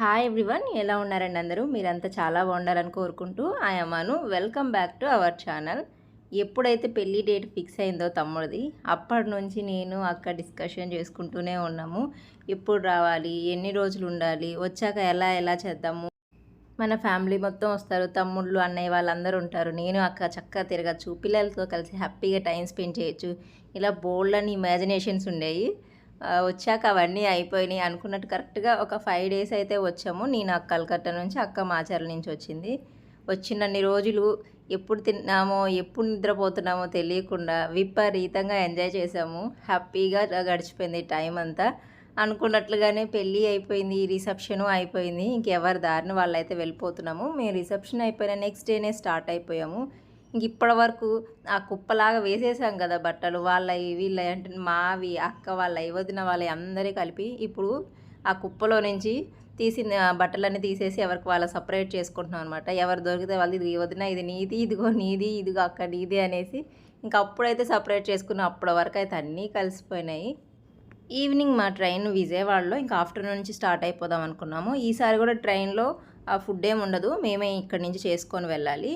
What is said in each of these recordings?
Hi everyone ఎలా ఉన్నారండి అందరూ? మీరంతా చాలా బాగుండాలని కోరుకుంటూ ఆయమాను welcome back to our channel ఎప్పుడైతే పెళ్ళి డేట్ ఫిక్స్ అయిందో తమ్ముడిది అప్పటి నుంచి నేను అక్క డిస్కషన్ చేసుకుంటూనే ఉన్నాము. ఎప్పుడు రావాలి ఎన్ని రోజులు ఉండాలి వచ్చాక ఎలా ఎలా చేద్దాము? మన ఫ్యామిలీ మొత్తం వస్తారు తమ్ముళ్ళు అన్నయ్య వాళ్ళందరూ ఉంటారు. నేను అక్క చక్కగా తిరగచ్చు. పిల్లలతో కలిసి హ్యాపీగా టైం స్పెండ్ చేయొచ్చు. ఇలా బోల్డ్ అని ఇమాజినేషన్స్ ఉండేవి వచ్చాక అవన్నీ అయిపోయినాయి. అనుకున్నట్టు కరెక్ట్గా ఒక ఫైవ్ డేస్ అయితే వచ్చాము. నేను అక్క కలకత్తా నుంచి అక్క మాచర్ల నుంచి వచ్చింది. వచ్చినన్ని రోజులు ఎప్పుడు తిన్నామో ఎప్పుడు నిద్రపోతున్నామో తెలియకుండా విపరీతంగా ఎంజాయ్ చేసాము హ్యాపీగా గడిచిపోయింది టైం అంతా. అనుకున్నట్లుగానే పెళ్ళి అయిపోయింది రిసెప్షను అయిపోయింది. ఇంకెవరి దారిని వాళ్ళైతే వెళ్ళిపోతున్నాము. మేము రిసెప్షన్ అయిపోయిన నెక్స్ట్ డేనే స్టార్ట్ అయిపోయాము. ఇంక ఇప్పటి వరకు ఆ కుప్పలాగా వేసేసాం కదా బట్టలు. వాళ్ళవి వీళ్ళ అంటే మావి అక్క వాళ్ళవి వదిన వాళ్ళ అందరి కలిపి ఇప్పుడు ఆ కుప్పలో నుంచి తీసిన బట్టలన్నీ తీసేసి ఎవరికి వాళ్ళ సపరేట్ చేసుకుంటున్నాం అనమాట ఎవరు దొరికితే వాళ్ళు ఇది వదిన ఇది నీది ఇదిగో నీది ఇదిగో అక్క నీది అనేసి ఇంకా అప్పుడైతే సపరేట్ చేసుకున్నాం. అప్పటి వరకు అయితే అన్నీ కలిసిపోయినాయి. ఈవినింగ్ మా ట్రైన్ విజయవాడలో ఇంకా ఆఫ్టర్నూన్ నుంచి స్టార్ట్ అయిపోదాం అనుకున్నాము. ఈసారి కూడా ట్రైన్లో ఆ ఫుడ్ ఏమి ఉండదు. మేమే ఇక్కడి నుంచి చేసుకొని వెళ్ళాలి.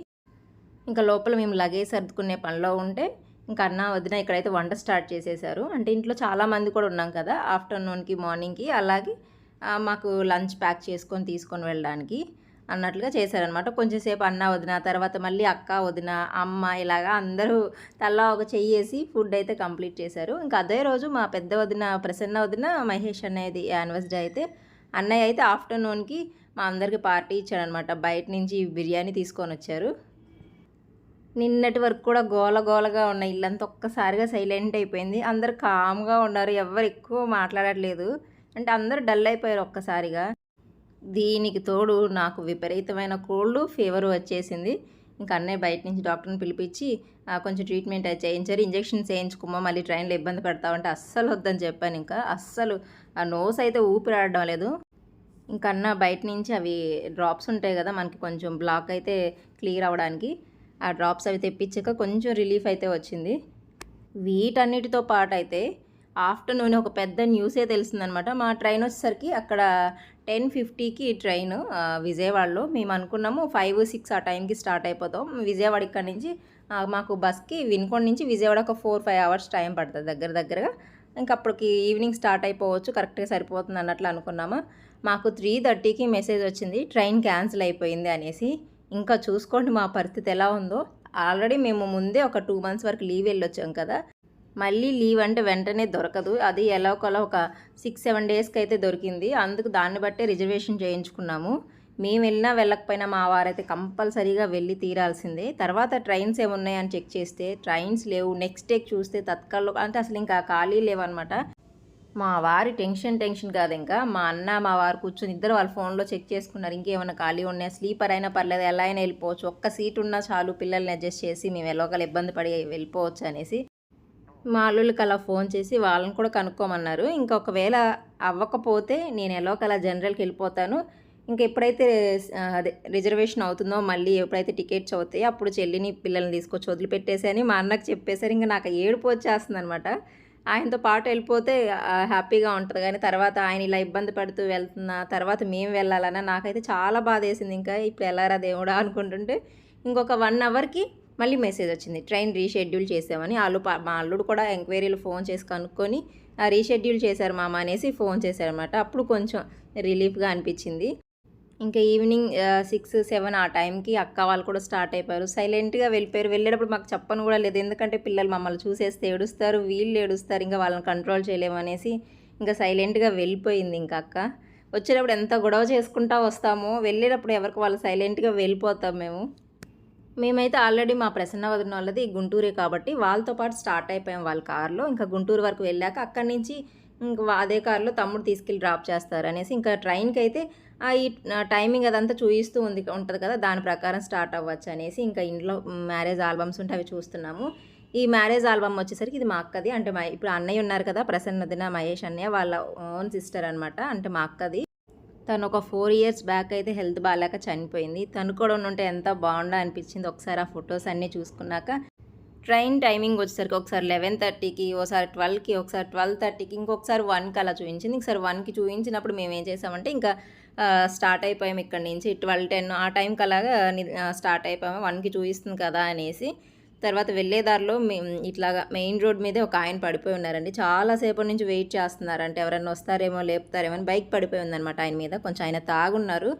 ఇంకా లోపల మేము లగేజ్ సర్దుకునే పనిలో ఉంటే ఇంకా అన్న వదిన ఇక్కడైతే వంట స్టార్ట్ చేసేసారు. అంటే ఇంట్లో చాలామంది కూడా ఉన్నాం కదా ఆఫ్టర్నూన్కి మార్నింగ్కి అలాగే మాకు లంచ్ ప్యాక్ చేసుకొని తీసుకొని వెళ్ళడానికి అన్నట్లుగా చేశారనమాట కొంచెంసేపు అన్న వదిన తర్వాత మళ్ళీ అక్క వదిన అమ్మ ఇలాగా అందరూ తల్లా ఒక చెయ్యి వేసి ఫుడ్ అయితే కంప్లీట్ చేశారు. ఇంకా అదే రోజు మా పెద్ద వదిన ప్రసన్న వదిన మహేష్ అనేది యానివర్సరీ అయితే అన్నయ్య అయితే ఆఫ్టర్నూన్కి మా అందరికి పార్టీ ఇచ్చాడనమాట బయట నుంచి బిర్యానీ తీసుకొని వచ్చారు. నిన్నటి వరకు కూడా గోల గోలగా ఉన్న ఇల్లంతా ఒక్కసారిగా సైలెంట్ అయిపోయింది. అందరు కామ్గా ఉన్నారు. ఎవరు ఎక్కువ మాట్లాడట్లేదు. అంటే అందరూ డల్ అయిపోయారు ఒక్కసారిగా. దీనికి తోడు నాకు విపరీతమైన కోల్డ్ ఫీవర్ వచ్చేసింది. ఇంకా అన్నయ్య బయట నుంచి డాక్టర్ని పిలిపించి ఆ, కొంచెం ట్రీట్మెంట్ అది చేయించారు ఇంజెక్షన్స్ వేయించుకోమా మళ్ళీ ట్రైన్లో ఇబ్బంది పెడతామంటే అస్సలు వద్దని చెప్పాను. ఇంకా అస్సలు ఆ నోస్ అయితే ఊపిరాడడం లేదు. ఇంకన్నా బయట నుంచి అవి డ్రాప్స్ ఉంటాయి కదా మనకి కొంచెం బ్లాక్ అయితే క్లియర్ అవ్వడానికి. ఆ డ్రాప్స్ అవి తెప్పించాక కొంచెం రిలీఫ్ అయితే వచ్చింది. వీటన్నిటితో పాటు అయితే ఆఫ్టర్నూన్ ఒక పెద్ద న్యూసే తెలిసిందనమాట. మా ట్రైన్ వచ్చేసరికి అక్కడ టెన్ ఫిఫ్టీకి ట్రైన్ విజయవాడలో. మేము అనుకున్నాము ఫైవ్ సిక్స్ ఆ టైంకి స్టార్ట్ అయిపోతాం. విజయవాడ ఇక్కడ నుంచి మాకు బస్కి వినుకొండ నుంచి విజయవాడ ఒక ఫోర్ ఫైవ్ అవర్స్ టైం పడుతుంది దగ్గర దగ్గరగా. ఇంకా అప్పటికి ఈవినింగ్ స్టార్ట్ అయిపోవచ్చు కరెక్ట్గా సరిపోతుంది అన్నట్లు అనుకున్నాము. మాకు త్రీ థర్టీకి మెసేజ్ వచ్చింది ట్రైన్ క్యాన్సిల్ అయిపోయింది అనేసి. ఇంకా చూసుకోండి మా పరిస్థితి ఎలా ఉందో. ఆల్రెడీ మేము ముందే ఒక టూ మంత్స్ వరకు లీవ్ వెళ్ళొచ్చాం కదా. మళ్ళీ లీవ్ అంటే వెంటనే దొరకదు. అది ఎలా ఒకలా ఒక సిక్స్ సెవెన్ డేస్కి అయితే దొరికింది. అందుకు దాన్ని బట్టే రిజర్వేషన్ చేయించుకున్నాము. మేము వెళ్ళినా వెళ్ళకపోయినా మా వారైతే కంపల్సరీగా వెళ్ళి తీరాల్సిందే. తర్వాత ట్రైన్స్ ఏమున్నాయని చెక్ చేస్తే ట్రైన్స్ లేవు. నెక్స్ట్ డే చూస్తే తత్కాల్లో అంటే అసలు ఇంకా ఖాళీ లేవన్నమాట. మా వారి టెన్షన్ టెన్షన్ కాదు ఇంకా. మా అన్న మా వారు కూర్చొని ఇద్దరు వాళ్ళ ఫోన్లో చెక్ చేసుకున్నారు. ఇంకేమైనా ఖాళీ ఉన్నాయా? స్లీపర్ అయినా పర్లేదు ఎలా అయినా వెళ్ళిపోవచ్చు. ఒక్క సీట్ ఉన్నా చాలు పిల్లల్ని అడ్జస్ట్ చేసి మేము ఎలాగోలా ఇబ్బంది పడి వెళ్ళిపోవచ్చు అనేసి మా అల్లుళ్ళకి అలా ఫోన్ చేసి వాళ్ళని కూడా కనుక్కోమన్నారు. ఇంకా ఒకవేళ అవ్వకపోతే నేను ఎలాగోలా జనరల్కి వెళ్ళిపోతాను. ఇంకా ఎప్పుడైతే అదే రిజర్వేషన్ అవుతుందో మళ్ళీ ఎప్పుడైతే టికెట్స్ అవుతాయో అప్పుడు చెల్లిని పిల్లల్ని తీసుకొచ్చి వదిలిపెట్టేసి అని మా అన్నకు చెప్పేశారు ఇంకా నాకు ఏడుపు వచ్చేస్తుంది అనమాట ఆయనతో పాటు వెళ్ళిపోతే హ్యాపీగా ఉంటుంది. కానీ తర్వాత ఆయన ఇలా ఇబ్బంది పడుతూ వెళ్తున్నా తర్వాత మేము వెళ్ళాలన్నా నాకైతే చాలా బాధ వేసింది ఇంకా ఇప్పుడు వెళ్ళారా దేవుడా అనుకుంటుంటే ఇంకొక వన్ అవర్కి మళ్ళీ మెసేజ్ వచ్చింది. ట్రైన్ రీషెడ్యూల్ చేసామని వాళ్ళు మా అల్లుడు కూడా ఎంక్వైరీలు ఫోన్ చేసి కనుక్కొని "ఆ, రీషెడ్యూల్ చేశారు మామ అనేసి ఫోన్ చేశారనమాట అప్పుడు కొంచెం రిలీఫ్గా అనిపించింది. ఇంకా ఈవినింగ్ సిక్స్ సెవెన్ ఆ టైంకి అక్క వాళ్ళు కూడా స్టార్ట్ అయిపోయారు. సైలెంట్గా వెళ్ళిపోయారు. వెళ్ళేటప్పుడు మాకు చెప్పను కూడా లేదు. ఎందుకంటే పిల్లలు మమ్మల్ని చూసేస్తే ఏడుస్తారు వీళ్ళు ఏడుస్తారు ఇంకా వాళ్ళని కంట్రోల్ చేయలేమనేసి ఇంకా సైలెంట్గా వెళ్ళిపోయింది ఇంకా అక్క. వచ్చేటప్పుడు ఎంత గొడవ చేసుకుంటా వస్తామో వెళ్ళేటప్పుడు ఎవరికి వాళ్ళు సైలెంట్గా వెళ్ళిపోతాం మేము. మేమైతే ఆల్రెడీ మా ప్రసన్న వదిన వాళ్ళది గుంటూరే కాబట్టి వాళ్ళతో పాటు స్టార్ట్ అయిపోయాం వాళ్ళ కార్లో. ఇంకా గుంటూరు వరకు వెళ్ళాక అక్కడి నుంచి ఇంకా అదే కారులో తమ్ముడు తీసుకెళ్ళి డ్రాప్ చేస్తారు అనేసి ఇంకా ట్రైన్కి అయితే ఆ ఈ టైమింగ్ అదంతా చూపిస్తూ ఉంది ఉంటుంది కదా దాని ప్రకారం స్టార్ట్ అవ్వచ్చు అనేసి ఇంకా ఇంట్లో మ్యారేజ్ ఆల్బమ్స్ ఉంటే అవి చూస్తున్నాము. ఈ మ్యారేజ్ ఆల్బమ్ వచ్చేసరికి ఇది మా అక్కది అంటే మా ఇప్పుడు అన్నయ్య ఉన్నారు కదా ప్రసన్నదిన మహేష్ అన్నయ్య వాళ్ళ ఓన్ సిస్టర్ అనమాట అంటే మా అక్కది. తను ఒక ఫోర్ ఇయర్స్ బ్యాక్ అయితే హెల్త్ బాగాలేక చనిపోయింది. తను కూడా ఉంటే ఎంత బాగుండా అనిపించింది ఒకసారి ఆ ఫొటోస్ అన్నీ చూసుకున్నాక ట్రైన్ టైమింగ్ వచ్చేసరికి ఒకసారి లెవెన్ థర్టీకి ఒకసారి ట్వెల్వ్కి ఒకసారి ట్వెల్వ్ థర్టీకి ఇంకొకసారి వన్కి అలా చూపించింది ఒకసారి వన్కి చూపించినప్పుడు మేము ఏం చేసామంటే ఇంకా స్టార్ట్ అయిపోయాము ఇక్కడ నుంచి ట్వెల్వ్ టెన్ ఆ టైంకి అలాగా స్టార్ట్ అయిపోయాము వన్కి చూపిస్తుంది కదా అనేసి. తర్వాత వెళ్ళే దారిలో మేము ఇట్లాగా మెయిన్ రోడ్ మీదే ఒక ఆయన పడిపోయి ఉన్నారండి. చాలాసేపు నుంచి వెయిట్ చేస్తున్నారంటే. ఎవరైనా వస్తారేమో లేపుతారేమో అని బైక్ పడిపోయి ఉందన్నమాట ఆయన మీద. కొంచెం ఆయన తాగున్నారు.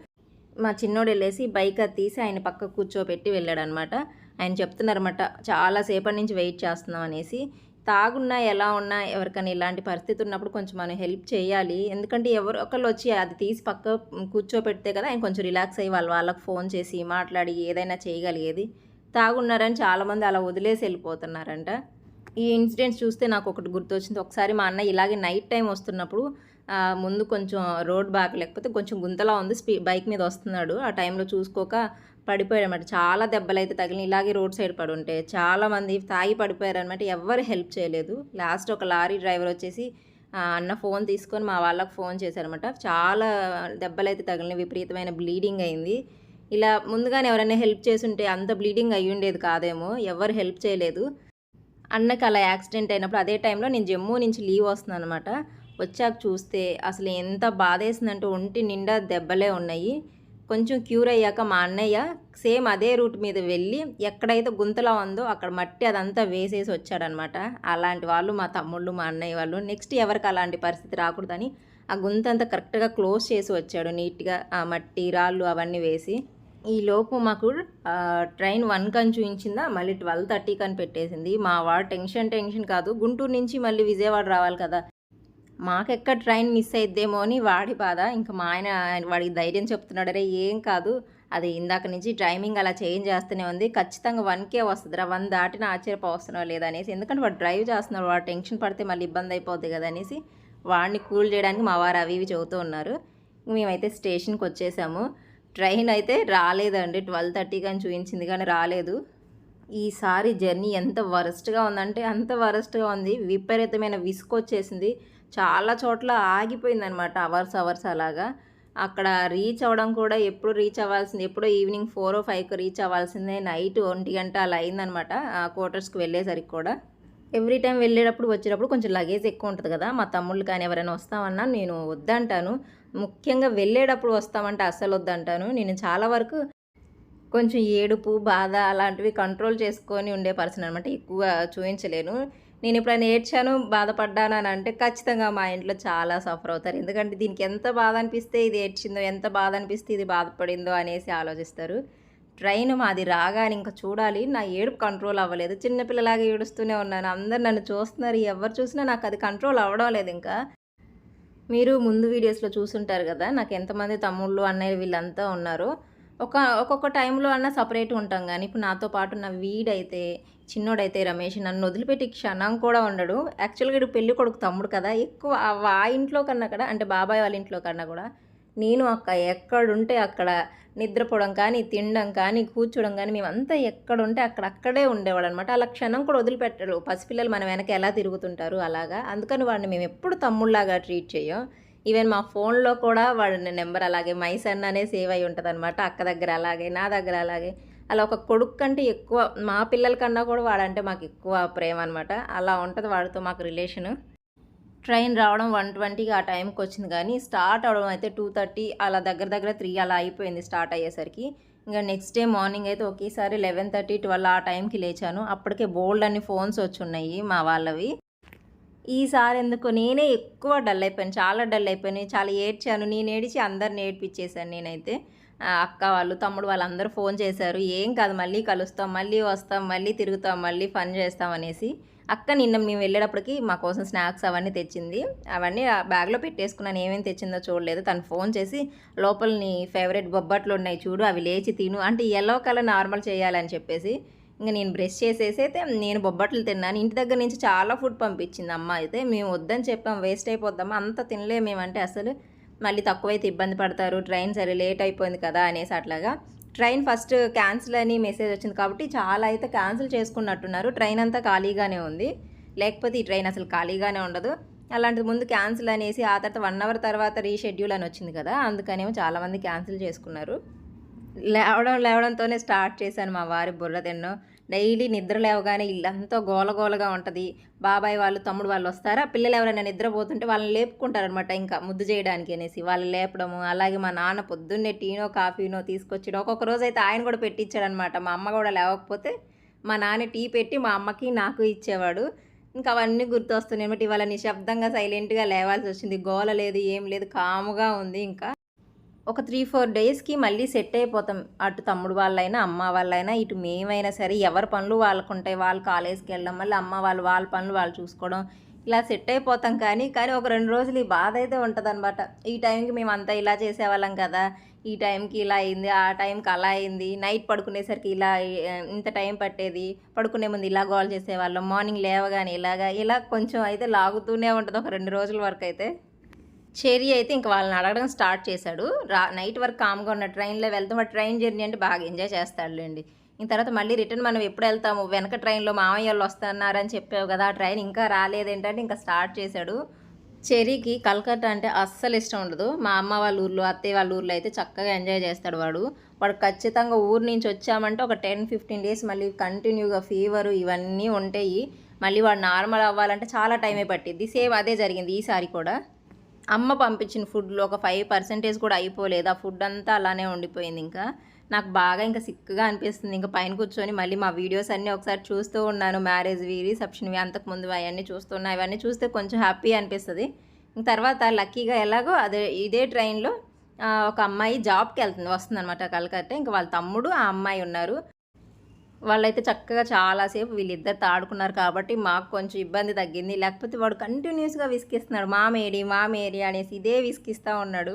మా చిన్నోడు వెళ్ళేసి బైక్ అది తీసి ఆయన పక్క కూర్చోబెట్టి వెళ్ళాడనమాట ఆయన చెప్తున్నారన్నమాట చాలాసేపటి నుంచి వెయిట్ చేస్తున్నాం అనేసి. తాగున్నా ఎలా ఉన్నా ఎవరికైనా ఇలాంటి పరిస్థితి ఉన్నప్పుడు కొంచెం మనం హెల్ప్ చేయాలి. ఎందుకంటే ఎవరు ఒకళ్ళు వచ్చి అది తీసి పక్క కూర్చోపెడితే కదా ఆయన కొంచెం రిలాక్స్ అయ్యి వాళ్ళ వాళ్ళకి ఫోన్ చేసి మాట్లాడి ఏదైనా చేయగలిగేది. తాగున్నారని చాలామంది అలా వదిలేసి వెళ్ళిపోతున్నారంట. ఈ ఇన్సిడెంట్స్ చూస్తే నాకు ఒకటి గుర్తొచ్చింది. ఒకసారి మా అన్న ఇలాగే నైట్ టైం వస్తున్నప్పుడు ముందు కొంచెం రోడ్ బ్యాక్ లేకపోతే కొంచెం గుంతలా ఉంది స్పీ బైక్ మీద వస్తున్నాడు. ఆ టైంలో చూసుకోక పడిపోయారనమాట అనమాట చాలా దెబ్బలు అయితే తగిలి ఇలాగే రోడ్ సైడ్ పడి ఉంటే చాలామంది తాగి పడిపోయారు అనమాట ఎవరు హెల్ప్ చేయలేదు. లాస్ట్ ఒక లారీ డ్రైవర్ వచ్చేసి అన్న ఫోన్ తీసుకొని మా వాళ్ళకి ఫోన్ చేశారనమాట చాలా దెబ్బలు అయితే తగిలిన విపరీతమైన బ్లీడింగ్ అయింది. ఇలా ముందుగానే ఎవరైనా హెల్ప్ చేసుంటే అంత బ్లీడింగ్ అయ్యి ఉండేది కాదేమో. ఎవరు హెల్ప్ చేయలేదు. అన్నకి అలా యాక్సిడెంట్ అయినప్పుడు అదే టైంలో నేను జమ్మూ నుంచి లీవ్ వస్తున్నాను అనమాట వచ్చాక చూస్తే అసలు ఎంత బాధేసిందంటే ఒంటి నిండా దెబ్బలే ఉన్నాయి. కొంచెం క్యూర్ అయ్యాక మా అన్నయ్య సేమ్ అదే రూట్ మీద వెళ్ళి ఎక్కడైతే గుంతలా ఉందో అక్కడ మట్టి అదంతా వేసేసి వచ్చాడనమాట. అలాంటి వాళ్ళు మా తమ్ముళ్ళు మా అన్నయ్య వాళ్ళు. నెక్స్ట్ ఎవరికి అలాంటి పరిస్థితి రాకూడదని ఆ గుంత అంతా కరెక్ట్గా క్లోజ్ చేసి వచ్చాడు. నీట్గా ఆ మట్టి రాళ్ళు అవన్నీ వేసి. ఈ లోపు మాకు ట్రైన్ వన్ కని చూపించిందా మళ్ళీ ట్వెల్వ్ థర్టీ కని పెట్టేసింది. మా వాడు టెన్షన్ టెన్షన్ కాదు. గుంటూరు నుంచి మళ్ళీ విజయవాడ రావాలి కదా. మాకెక్కడ ట్రైన్ మిస్ అయిద్దేమో అని వాడి బాధ. ఇంకా మా ఆయన వాడికి ధైర్యం చెప్తున్నాడు ఏం కాదు. అది ఇందాక నుంచి టైమింగ్ అలా చేంజ్ చేస్తూనే ఉంది. ఖచ్చితంగా వన్కే వస్తుందిరా. వన్ దాటిన ఆశ్చర్యపోస్తున్నావు లేదా అనేసి ఎందుకంటే వాడు డ్రైవ్ చేస్తున్నాడు వాడు టెన్షన్ పడితే మళ్ళీ ఇబ్బంది అయిపోద్ది కదా అనేసి వాడిని కూల్ చేయడానికి మా వారు అవి ఇవి చెబుతూ ఉన్నారు. మేమైతే స్టేషన్కి వచ్చేసాము. ట్రైన్ అయితే రాలేదండి. ట్వెల్వ్ థర్టీకి అని చూపించింది కానీ రాలేదు. ఈసారి జర్నీ ఎంత వరస్ట్గా ఉందంటే అంత వరస్ట్గా ఉంది. విపరీతమైన విసుకొచ్చేసింది చాలా చోట్ల ఆగిపోయింది అనమాట అవర్స్ అవర్స్ అలాగా. అక్కడ రీచ్ అవ్వడం కూడా ఎప్పుడు రీచ్ అవ్వాల్సింది ఎప్పుడో ఈవినింగ్ ఫోర్ ఫైవ్కి రీచ్ అవ్వాల్సిందే నైట్ ఒంటి గంట అలా అయిందనమాట ఆ క్వార్టర్స్కి వెళ్ళేసరికి కూడా. ఎవ్రీ టైం వెళ్ళేటప్పుడు వచ్చేటప్పుడు కొంచెం లగేజ్ ఎక్కువ ఉంటుంది కదా మా తమ్ముళ్ళు కానీ ఎవరైనా వస్తామన్నా నేను వద్దంటాను. ముఖ్యంగా వెళ్ళేటప్పుడు వస్తామంటే అస్సలు వద్దంటాను. నేను చాలా వరకు కొంచెం ఏడుపు బాధ అలాంటివి కంట్రోల్ చేసుకొని ఉండే పర్సన్ అనమాట ఎక్కువ చూపించలేను నేను ఎప్పుడైనా ఏడ్చాను బాధపడ్డాను అని అంటే ఖచ్చితంగా మా ఇంట్లో చాలా సఫర్ అవుతారు. ఎందుకంటే దీనికి ఎంత బాధ అనిపిస్తే ఇది ఏడ్చిందో ఎంత బాధ అనిపిస్తే ఇది బాధపడిందో అనేసి ఆలోచిస్తారు. ట్రైన్ మాది రాగానే ఇంకా చూడాలి నా ఏడుపు కంట్రోల్ అవ్వలేదు. చిన్నపిల్లలాగా ఏడుస్తూనే ఉన్నాను. అందరు నన్ను చూస్తున్నారు. ఎవరు చూసినా నాకు అది కంట్రోల్ అవ్వడం లేదు ఇంకా. మీరు ముందు వీడియోస్లో చూసుంటారు కదా నాకు ఎంతమంది తమ్ముళ్ళు అన్నయ్య వీళ్ళంతా ఉన్నారు. ఒక ఒక్కొక్క టైంలో అన్న సపరేట్ ఉంటాం కానీ ఇప్పుడు నాతో పాటు ఉన్న వీడైతే చిన్నోడైతే రమేష్ నన్ను వదిలిపెట్టి క్షణం కూడా ఉండడు. యాక్చువల్గా వీడు పెళ్ళి కొడుకు తమ్ముడు కదా ఎక్కువ ఆ ఇంట్లో కన్నా కూడా అంటే బాబాయ్ వాళ్ళ ఇంట్లో కన్నా కూడా నేను అక్క ఎక్కడుంటే అక్కడ నిద్రపోవడం కానీ తినడం కానీ కూర్చోవడం కానీ మేమంతా ఎక్కడుంటే అక్కడ అక్కడే ఉండేవాడు అనమాట అలా క్షణం కూడా వదిలిపెట్టడు. పసిపిల్లలు మన వెనక ఎలా తిరుగుతుంటారు అలాగా. అందుకని వాడిని మేము ఎప్పుడు తమ్ముళ్ళలాగా ట్రీట్ చేయం ఈవెన్ మా ఫోన్లో కూడా వాడి నెంబర్ అలాగే మైసన్ అనే సేవ్ అయి ఉంటుంది అనమాట అక్క దగ్గర అలాగే నా దగ్గర అలాగే. అలా ఒక కొడుకు కంటే ఎక్కువ మా పిల్లల కన్నా కూడా వాడంటే మాకు ఎక్కువ ప్రేమ అనమాట అలా ఉంటుంది వాడితో మాకు రిలేషను. ట్రైన్ రావడం వన్ ట్వంటీకి ఆ టైంకి వచ్చింది కానీ స్టార్ట్ అవడం అయితే టూ థర్టీ అలా దగ్గర దగ్గర త్రీ అలా అయిపోయింది స్టార్ట్ అయ్యేసరికి. ఇంకా నెక్స్ట్ డే మార్నింగ్ అయితే ఒకేసారి లెవెన్ థర్టీ ట్వెల్వ్ ఆ టైంకి లేచాను. అప్పటికే బోల్డ్ అన్ని ఫోన్స్ వచ్చి ఉన్నాయి మా వాళ్ళవి. ఈసారి ఎందుకు నేనే ఎక్కువ డల్ అయిపోయాను చాలా డల్ అయిపోయాను చాలా ఏడ్చాను నేను ఏడిచి అందరిని ఏడ్పించేశాను నేనైతే. అక్క వాళ్ళు తమ్ముడు వాళ్ళందరూ ఫోన్ చేశారు ఏం కాదు మళ్ళీ కలుస్తాం మళ్ళీ వస్తాం మళ్ళీ తిరుగుతాం మళ్ళీ ఫన్ చేస్తాం అనేసి. అక్క నిన్న మేము వెళ్ళేటప్పటికి మా కోసం స్నాక్స్ అవన్నీ తెచ్చింది. అవన్నీ ఆ బ్యాగ్లో పెట్టేసుకున్నాను ఏమేమి తెచ్చిందో చూడలేదు. తను ఫోన్ చేసి లోపల నీ ఫేవరెట్ బొబ్బట్లు ఉన్నాయి చూడు అవి లేచి తిను. అంటే ఎల్లో కలర్ నార్మల్ చేయాలని చెప్పేసి ఇంకా నేను బ్రష్ చేసేసి అయితే నేను బొబ్బట్లు తిన్నాను. ఇంటి దగ్గర నుంచి చాలా ఫుడ్ పంపించింది అమ్మ అయితే. మేము వద్దని చెప్పాం వేస్ట్ అయిపోద్దామా అంత తినలేము మేమంటే అసలు. మళ్ళీ తక్కువైతే ఇబ్బంది పడతారు ట్రైన్ సరే లేట్ అయిపోయింది కదా అనేసి అట్లాగా. ట్రైన్ ఫస్ట్ క్యాన్సిల్ అని మెసేజ్ వచ్చింది కాబట్టి చాలా అయితే క్యాన్సిల్ చేసుకున్నట్టున్నారు. ట్రైన్ అంతా ఖాళీగానే ఉంది. లేకపోతే ఈ ట్రైన్ అసలు ఖాళీగానే ఉండదు. అలాంటిది ముందు క్యాన్సిల్ అనేసి ఆ తర్వాత వన్ అవర్ తర్వాత రీషెడ్యూల్ అని వచ్చింది కదా అందుకనేమో చాలామంది క్యాన్సిల్ చేసుకున్నారు. లేవడం లేవడంతోనే స్టార్ట్ చేశాను మా వారి బుర్ర తిన్నో డైలీ నిద్ర లేవగానే ఇల్లంతా గోలగోలగా ఉంటుంది. బాబాయ్ వాళ్ళు తమ్ముడు వాళ్ళు వస్తారా? పిల్లలు ఎవరైనా నిద్రపోతుంటే వాళ్ళని లేపుకుంటారనమాట ఇంకా ముద్దు చేయడానికి అనేసి. వాళ్ళు లేపడము అలాగే మా నాన్న పొద్దున్నే టీనో కాఫీనో తీసుకొచ్చాడు ఒక్కొక్క రోజు అయితే ఆయన కూడా పెట్టించాడనమాట మా అమ్మ కూడా లేవకపోతే మా నాన్న టీ పెట్టి మా అమ్మకి నాకు ఇచ్చేవాడు. ఇంకా అవన్నీ గుర్తొస్తున్నాయి అనమాట ఇవాళ నిశ్శబ్దంగా సైలెంట్గా లేవాల్సి వచ్చింది. గోల లేదు ఏం లేదు కాముగా ఉంది ఇంకా. ఒక త్రీ ఫోర్ డేస్కి మళ్ళీ సెట్ అయిపోతాం. అటు తమ్ముడు వాళ్ళైనా అమ్మ వాళ్ళైనా ఇటు మేమైనా సరే ఎవరి పనులు వాళ్ళకు ఉంటాయి వాళ్ళు కాలేజ్కి వెళ్ళడం మళ్ళీ అమ్మ వాళ్ళు వాళ్ళ పనులు వాళ్ళు చూసుకోవడం. ఇలా సెట్ అయిపోతాం కానీ కానీ ఒక రెండు రోజులు ఈ బాధ అయితే ఉంటుంది అనమాట ఈ టైంకి మేము అంతా ఇలా చేసేవాళ్ళం కదా. ఈ టైంకి ఇలా అయింది ఆ టైంకి అలా అయింది. నైట్ పడుకునేసరికి ఇలా ఇంత టైం పట్టేది. పడుకునే ముందు ఇలా గోల్ చేసేవాళ్ళం. మార్నింగ్ లేవగానే ఇలాగా ఇలా కొంచెం అయితే లాగుతూనే ఉంటుంది. ఒక రెండు రోజుల వరకు అయితే. చెరీ అయితే ఇంక వాళ్ళని అడగడం స్టార్ట్ చేశాడు. రా నైట్ వరకు కామ్గా ఉన్న ట్రైన్లో వెళ్తాం ఆ ట్రైన్ జర్నీ అంటే బాగా ఎంజాయ్ చేస్తాడులేండి. ఇంక తర్వాత మళ్ళీ రిటర్న్ మనం ఎప్పుడు వెళ్తాము? వెనక ట్రైన్లో మామయ్య వాళ్ళు వస్తున్నారని చెప్పావు కదా ఆ ట్రైన్ ఇంకా రాలేదేంటంటే ఇంకా స్టార్ట్ చేశాడు. చెరీకి కలకత్తా అంటే అస్సలు ఇష్టం ఉండదు. మా అమ్మ వాళ్ళ ఊర్లో అత్తయ్య వాళ్ళ ఊర్లో అయితే చక్కగా ఎంజాయ్ చేస్తాడు వాడు. వాడు ఖచ్చితంగా ఊరు నుంచి వచ్చామంటే ఒక టెన్ ఫిఫ్టీన్ డేస్ మళ్ళీ కంటిన్యూగా ఫీవరు ఇవన్నీ ఉంటాయి. మళ్ళీ వాడు నార్మల్ అవ్వాలంటే చాలా టైమే పట్టింది సేమ్ అదే జరిగింది ఈసారి కూడా. అమ్మ పంపించిన ఫుడ్లో ఒక ఫైవ్ పర్సెంటేజ్ కూడా అయిపోలేదు. ఆ ఫుడ్ అంతా అలానే ఉండిపోయింది ఇంకా. నాకు బాగా ఇంకా సిక్గా అనిపిస్తుంది. ఇంకా పైన కూర్చొని మళ్ళీ మా వీడియోస్ అన్నీ ఒకసారి చూస్తూ ఉన్నాను. మ్యారేజ్వి రిసెప్షన్వి అంతకుముందు అవన్నీ చూస్తున్నా. ఇవన్నీ చూస్తే కొంచెం హ్యాపీ అనిపిస్తుంది. ఇంక తర్వాత లక్కీగా ఎలాగో అదే ఇదే ట్రైన్లో ఒక అమ్మాయి జాబ్కి వెళ్తుంది వస్తుంది అనమాట కలకత్తా. ఇంకా వాళ్ళ తమ్ముడు ఆ అమ్మాయి ఉన్నారు. వాళ్ళైతే చక్కగా చాలాసేపు వీళ్ళిద్దరు ఆడుకున్నారు కాబట్టి మాకు కొంచెం ఇబ్బంది తగ్గింది. లేకపోతే వాడు కంటిన్యూస్గా విసికిస్తున్నాడు. మా మేడి మా అనేసి ఇదే విసికిస్తూ ఉన్నాడు.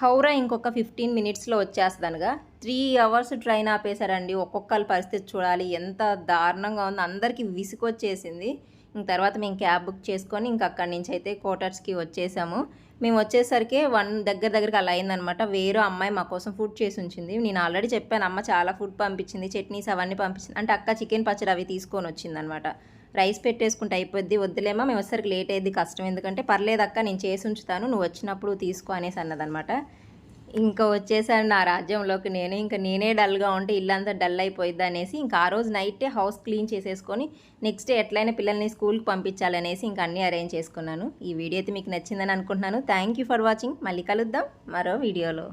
హౌరా ఇంకొక ఫిఫ్టీన్ మినిట్స్లో వచ్చేస్తానుగా త్రీ అవర్స్ ట్రైన్ ఆపేశారండి. ఒక్కొక్కరి పరిస్థితి చూడాలి. ఎంత దారుణంగా ఉంది. అందరికీ విసుకొచ్చేసింది ఇంక తర్వాత మేము క్యాబ్ బుక్ చేసుకొని ఇంక అక్కడి నుంచి అయితే క్వార్టర్స్కి వచ్చేసాము. మేము వచ్చేసరికి వన్ దగ్గర దగ్గరికి అలా అయిందనమాట. వేరే అమ్మాయి మా కోసం ఫుడ్ చేసి ఉంచింది. నేను ఆల్రెడీ చెప్పాను అమ్మ చాలా ఫుడ్ పంపించింది చట్నీస్ అవన్నీ పంపించింది. అంటే అక్క చికెన్ పచ్చడి అవి తీసుకొని వచ్చిందనమాట. రైస్ పెట్టేసుకుంటే అయిపోద్ది వద్దులేమా మేము వచ్చేసరికి లేట్ అయ్యింది కష్టం. ఎందుకంటే పర్లేదు అక్క నేను చేసి ఉంచుతాను నువ్వు వచ్చినప్పుడు తీసుకో అనేసి అన్నదనమాట. ఇంకా వచ్చేసాను నా రాజ్యంలోకి. నేను ఇంకా నేనే డల్గా ఉంటే ఇల్లంతా డల్ అయిపోయిద్ది అనేసి ఇంకా ఆ రోజు నైటే హౌస్ క్లీన్ చేసేసుకొని నెక్స్ట్ డే ఎట్లయినా పిల్లల్ని స్కూల్కి పంపించాలనేసి ఇంకా అన్నీ అరేంజ్ చేసుకున్నాను. ఈ వీడియో అయితే మీకు నచ్చిందని అనుకుంటున్నాను. Thank you for watching. మళ్ళీ కలుద్దాం మరో వీడియోలో.